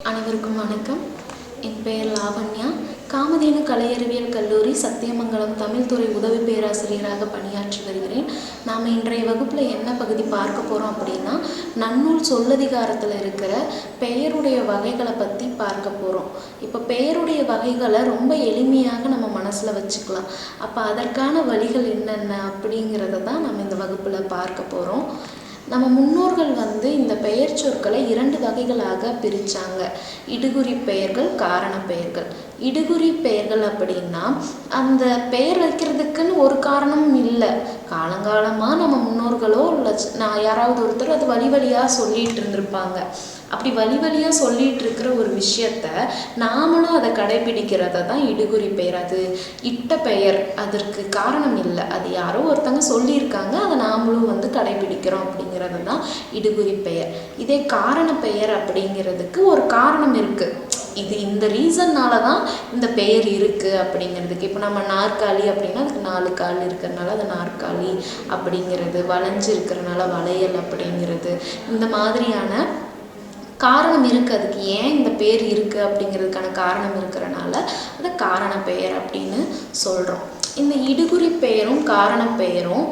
அனைவருக்கும் வணக்கம். என் பெயர் லாவண்யா. காமதேனு கலையறிவியல் கல்லூரி சத்தியமங்கலம் தமிழ்துறை உதவி பேராசிரியராக பணியாற்றி வருகிறேன். நாம் இன்றைய வகுப்பில் என்ன பகுதி பார்க்க போகிறோம் அப்படின்னா நன்னூல் சொல்லதிகாரத்தில் இருக்கிற பெயருடைய வகைகளை பற்றி பார்க்க போகிறோம் இப்போ பெயருடைய வகைகளை ரொம்ப எளிமையாக நம்ம மனசில் வச்சுக்கலாம். அப்போ அதற்கான வழிகள் என்னென்ன அப்படிங்கிறத தான் நம்ம இந்த வகுப்பில் பார்க்க போகிறோம் நம்ம முன்னோர்கள் வந்து இந்த பெயர் சொற்களை இரண்டு வகைகளாக பிரித்தாங்க இடுகுறி பெயர்கள் காரண பெயர்கள். இடுகுறி பெயர்கள் அப்படின்னா அந்த பெயர் வைக்கிறதுக்குன்னு ஒரு காரணமும் இல்லை. காலங்காலமாக நம்ம முன்னோர்களோ இல்லை நான் யாராவது ஒருத்தர் அது வழி வழியாக சொல்லிட்டு இருந்திருப்பாங்க. அப்படி வழி வழியாக சொல்லிட்டு இருக்கிற ஒரு விஷயத்த நாமளும் அதை கடைபிடிக்கிறத தான் இடுகுறி பெயர். அது இட்ட பெயர். அதற்கு காரணம் இல்லை. அது யாரோ ஒருத்தங்க சொல்லியிருக்காங்க. அதை நாமளும் வந்து கடைபிடிக்கிறோம் அப்படிங்கிறது தான் இடுகுறி பெயர். இதே காரண பெயர் அப்படிங்கிறதுக்கு ஒரு காரணம் இருக்குது இது இந்த ரீசன்னால தான் இந்த பெயர் இருக்குது அப்படிங்கிறதுக்கு. இப்போ நம்ம நாற்காலி அப்படின்னா அதுக்கு நாலு கால் இருக்கிறனால அது நாற்காலி அப்படிங்கிறது. வளைஞ்சு இருக்கிறனால வளையல் அப்படிங்கிறது. இந்த மாதிரியான காரணம் இருக்குது அதுக்கு ஏன் இந்த பேர் இருக்குது அப்படிங்கிறதுக்கான காரணம் இருக்கிறனால அதை காரண பெயர் அப்படின்னு சொல்கிறோம் இந்த இடுகுறி பெயரும் காரண பெயரும்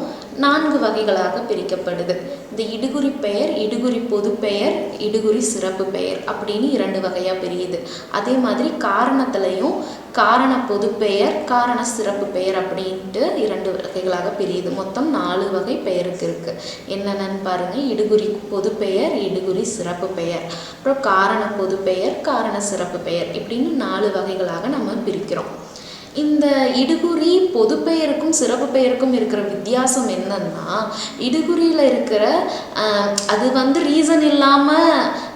நான்கு வகைகளாக பிரிக்கப்படுது. இந்த இடுகுறி பெயர் இடுகுறி பொது பெயர் இடுகுறி சிறப்பு பெயர் அப்படின்னு இரண்டு வகையாக பிரியுது. அதே மாதிரி காரணத்துலேயும் காரண பொது பெயர் காரண சிறப்பு பெயர் அப்படின்ட்டு இரண்டு வகைகளாக பிரியுது. மொத்தம் நாலு வகை பெயருக்கு இருக்குது என்னென்னு பாருங்கள் இடுகுறி பொது பெயர் இடுகுறி சிறப்பு பெயர். அப்புறம் காரண பொது பெயர் காரண சிறப்பு பெயர் இப்படின்னு நாலு வகைகளாக நம்ம பிரிக்கிறோம். இந்த இடுகுறி பொது பெயருக்கும் சிறப்பு பெயருக்கும் இருக்கிற வித்தியாசம் என்னன்னா இடுகுறியில் இருக்கிற அது வந்து ரீசன் இல்லாமல்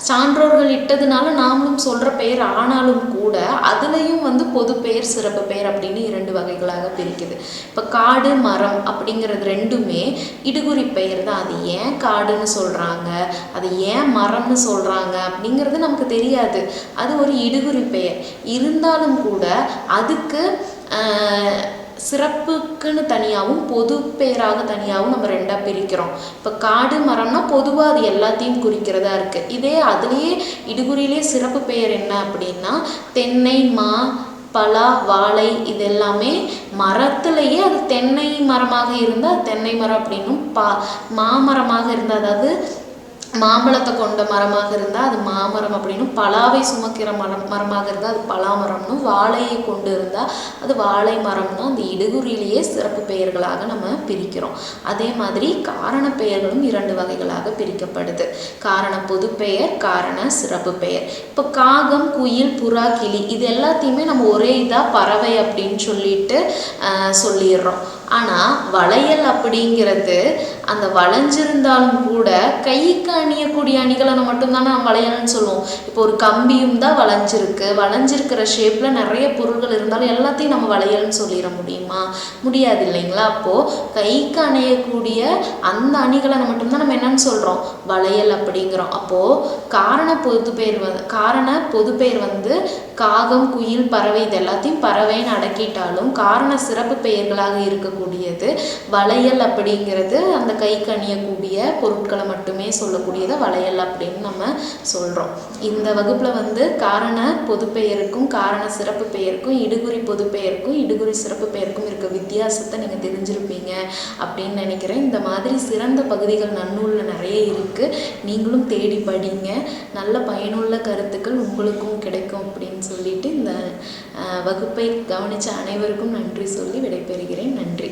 சான்றோர்கள் இட்டதுனால நாமளும் சொல்கிற பெயர் ஆனாலும் கூட அதுலேயும் வந்து பொது பெயர் சிறப்பு பெயர் அப்படின்னு இரண்டு வகைகளாக பிரிக்குது. இப்போ காடு மரம் அப்படிங்கிறது ரெண்டுமே இடுகுறி பெயர் தான். அது ஏன் காடுன்னு சொல்கிறாங்க அது ஏன் மரம்னு சொல்கிறாங்க அப்படிங்கிறது நமக்கு தெரியாது. அது ஒரு இடுகுறி பெயர். இருந்தாலும் கூட அதுக்கு சிறப்புக்குன்னு தனியாகவும் பொது பெயராக தனியாகவும் நம்ம ரெண்டாக பிரிக்கிறோம். இப்போ காடு மரம்னா பொதுவாக அது எல்லாத்தையும் குறிக்கிறதா இருக்குது இதே அதுலேயே இடுகுறியிலே சிறப்பு பெயர் என்ன அப்படின்னா தென்னை மா பலா வாழை இது எல்லாமே மரத்துலேயே அது தென்னை மரமாக இருந்தால் தென்னை மரம் அப்படின்னும் பா மாமரமாக இருந்தால் அதாவது மாம்பழத்தை கொண்ட மரமாக இருந்தால் அது மாமரம் அப்படின்னும் பலாவை சுமக்கிற மரம் மரமாக இருந்தால் அது பலாமரம்னும் வாழையை கொண்டு இருந்தால் அது வாழை மரம்னு அந்த இடுகுறியிலேயே சிறப்பு பெயர்களாக நம்ம பிரிக்கிறோம். அதே மாதிரி காரண பெயர்களும் இரண்டு வகைகளாக பிரிக்கப்படுது. காரண பொதுப்பெயர் காரண சிறப்பு பெயர். இப்போ காகம் குயில் புறா கிளி இது எல்லாத்தையுமே நம்ம ஒரே இதாக பறவை அப்படின்னு சொல்லிட்டு சொல்லிடுறோம். ஆனால் வளையல் அப்படிங்கிறது அந்த வளைஞ்சிருந்தாலும் கூட கைக்கு அணியக்கூடிய அணிகளை மட்டும்தான் நம்ம வளையல்னு சொல்லுவோம். இப்போ ஒரு கம்பியும் தான் வளைஞ்சிருக்கு. வளைஞ்சிருக்கிற ஷேப்பில் நிறைய பொருள்கள் இருந்தாலும் எல்லாத்தையும் நம்ம வளையல்னு சொல்லிட முடியுமா? முடியாது இல்லைங்களா? அப்போது கைக்கு அணையக்கூடிய அந்த அணிகளை மட்டும்தான் நம்ம என்னன்னு சொல்கிறோம் வளையல் அப்படிங்கிறோம். அப்போது காரண பொது பெயர் வந்து காரண பொது வந்து காகம் குயில் பறவை இது எல்லாத்தையும் பறவைன்னு அடக்கிட்டாலும் காரண சிறப்பு பெயர்களாக சொல்லக்கூடியது. வளையல் அப்படிங்கிறது அந்த கைக்கு அணியக்கூடிய பொருட்களை மட்டுமே சொல்லக்கூடியது. வளையல் அப்படின்னு நம்ம சொல்கிறோம் இந்த வகுப்பில் வந்து காரண பொதுப்பெயருக்கும் காரண சிறப்பு பெயருக்கும் இடுகுறி பொதுப்பெயருக்கும் இடுகுறி சிறப்பு பெயருக்கும் இருக்க வித்தியாசத்தை நீங்கள் தெரிஞ்சிருப்பீங்க அப்படின்னு நினைக்கிறேன். இந்த மாதிரி சிறந்த பகுதிகள் நன்னூலில் நிறைய இருக்குது நீங்களும் தேடி படிங்க. நல்ல பயனுள்ள கருத்துக்கள் உங்களுக்கும் கிடைக்கும் அப்படின்னு சொல்லிட்டு இந்த வகுப்பை கவனித்த அனைவருக்கும் நன்றி சொல்லி விடைபெறுகிறேன். நன்றி.